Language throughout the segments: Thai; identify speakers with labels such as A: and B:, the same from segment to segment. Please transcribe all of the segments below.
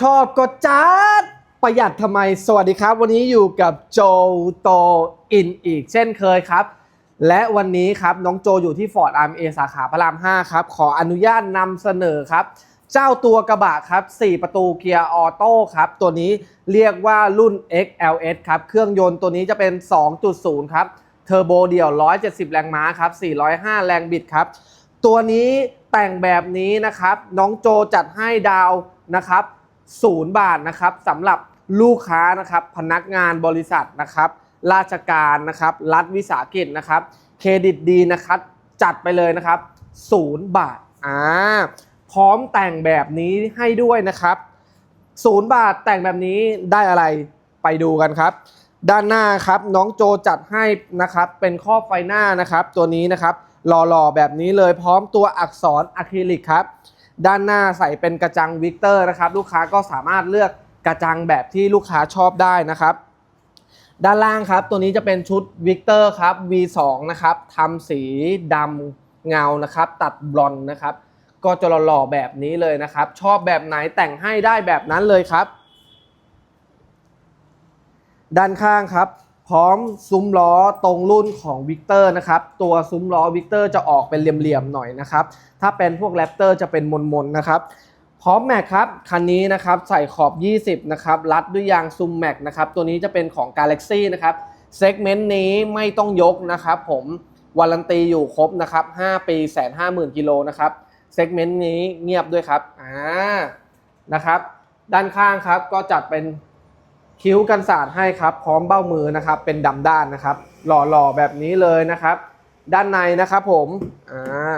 A: ชอบก็จัดประหยัดทำไม สวัสดีครับ วันนี้อยู่กับโจโตอินอีกเช่นเคยครับ และวันนี้ครับน้องโจอยู่ที่ Ford r m a สาขาพระราม 5 ครับ ขออนุญาตนำเสนอครับ เจ้าตัวกระบะครับ 4 ประตูเกียร์ออโต้ครับ ตัวนี้เรียกว่ารุ่น XLS ครับ เครื่องยนต์ตัวนี้จะเป็น 2.0 ครับเทอร์โบเดี่ยว 170 แรงม้าครับ 405 แรงบิดครับ ตัวนี้แต่งแบบนี้นะครับ น้องโจจัดให้ดาวนะครับ ศูนย์บาทนะครับสำหรับลูกค้านะครับพนักงานบริษัทนะครับ ราชการนะครับ รัฐวิสาหกิจนะครับ เครดิตดีนะครับจัดไปเลยนะครับศูนย์บาทอ่าพร้อมแต่งแบบนี้ให้ด้วยนะครับศูนย์บาทแต่งแบบนี้ได้อะไรไปดูกันครับ ด้านหน้าครับน้องโจจัดให้นะครับเป็นครอบไฟหน้านะครับ ตัวนี้นะครับหล่อๆแบบนี้เลยพร้อมตัวอักษรอะคริลิกครับ ด้านหน้าใส่เป็นกระจังวิกเตอร์นะครับ ลูกค้าก็สามารถเลือกกระจังแบบที่ลูกค้าชอบได้นะครับ ด้านล่างครับ ตัวนี้จะเป็นชุดวิกเตอร์ครับ V2 นะครับทำสีดำเงานะครับ ตัดบลอนด์นะครับ ก็จะหล่อๆแบบนี้เลยนะครับ ชอบแบบไหนแต่งให้ได้แบบนั้นเลยครับ ด้านข้างครับ พร้อมซุ้มล้อตรงรุ่นของวิกเตอร์นะครับ ตัวซุ้มล้อวิกเตอร์จะออกเป็นเหลี่ยมๆหน่อยนะครับ ถ้าเป็นพวกแรปเตอร์จะเป็นมนๆนะครับ พร้อมแม็กครับ คันนี้นะครับใส่ขอบ 20 นะครับ รัดด้วยยางซุ้มแม็กนะครับ ตัวนี้จะเป็นของ Galaxy นะครับ เซกเมนต์นี้ไม่ต้องยกนะครับผม วารันตีอยู่ครบนะครับ 5 ปีแสนห้าหมื่นกิโลนะครับ เซกเมนต์นี้เงียบด้วยครับ อ่า นะครับ ด้านข้างครับก็จัดเป็น คิ้วกันสาดให้ครับ พร้อมเบ้ามือนะครับ เป็นดำด้านนะครับ หล่อๆแบบนี้เลยนะครับ ด้านในนะครับผมอ่า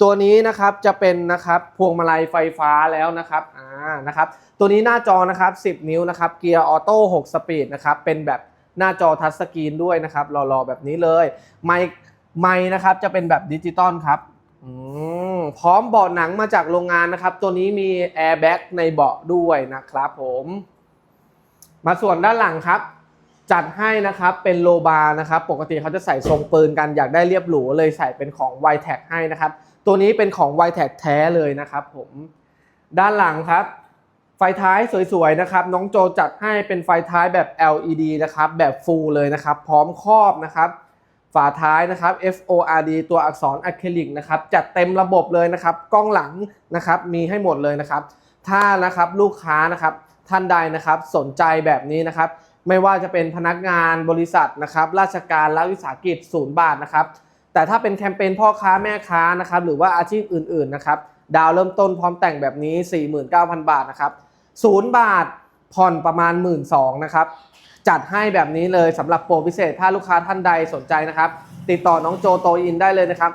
A: ตัวนี้นะครับจะเป็นนะครับพวงมาลัยไฟฟ้าแล้วนะครับอ่านะครับ ตัวนี้หน้าจอนะครับ 10 นิ้วนะครับ เกียร์ออโต้6สปีดนะครับ เป็นแบบหน้าจอทัชสกรีนด้วยนะครับ หล่อๆแบบนี้เลย ไมค์ไมค์นะครับจะเป็นแบบดิจิตอลครับอืมพร้อมเบาะหนังมาจากโรงงานนะครับ ตัวนี้มีแอร์แบ็กในเบาะด้วยนะครับผม มาส่วนด้านหลังครับ จัดให้นะครับเป็นโลบาร์นะครับ ปกติเขาจะใส่ทรงปืนกันอยากได้เรียบหรูเลยใส่เป็นของ y t e c ให้นะครับ ตัวนี้เป็นของ y t e c แท้เลยนะครับ ผมด้านหลังครับ ไฟท้ายสวยๆนะครับ น้องโจจัดให้เป็นไฟท้ายแบบ LED นะครับ แบบฟูลเลยนะครับ พร้อมครอบนะครับฝาท้ายนะครับ FORD ตัวอักษรอะคริลิกนะครับ จัดเต็มระบบเลยนะครับ กล้องหลังนะครับ มีให้หมดเลยนะครับ ถ้านะครับลูกค้านะครับ ท่านใดนะครับสนใจแบบนี้นะครับ ไม่ว่าจะเป็นพนักงานบริษัทนะครับ ราชการรัฐวิสาหกิจศูนย์บาทนะครับ แต่ถ้าเป็นแคมเปญพ่อค้าแม่ค้านะครับ หรือว่าอาชีพอื่นๆนะครับ ดาวเริ่มต้นพร้อมแต่งแบบนี้ 49,000 บาทนะครับศูนย์บาทผ่อนประมาณ 1 2ื่นนะครับ จัดให้แบบนี้เลยสำหรับโปรพิเศษ ถ้าลูกค้าท่านใดสนใจนะครับ ติดต่อน้องโจโตอินได้เลยนะครับ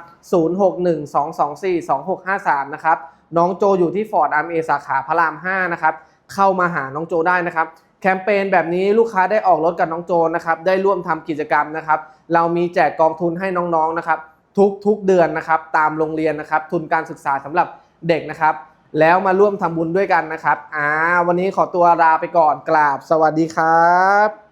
A: 0612242653 นะครับ น้องโจอยู่ที่ฟอร์ดอาร์เอสาขาพระราม 5 นะครับ เข้ามาหาน้องโจได้นะครับแคมเปญแบบนี้ลูกค้าได้ออกรถกับน้องโจนะครับได้ร่วมทำกิจกรรมนะครับ เรามีแจกกองทุนให้น้องๆนะครับ ทุกทุกเดือนนะครับ ตามโรงเรียนนะครับ ทุนการศึกษาสำหรับเด็กนะครับ แล้วมาร่วมทำบุญด้วยกันนะครับอ่าวันนี้ขอตัวลาไปก่อนกราบสวัสดีครับ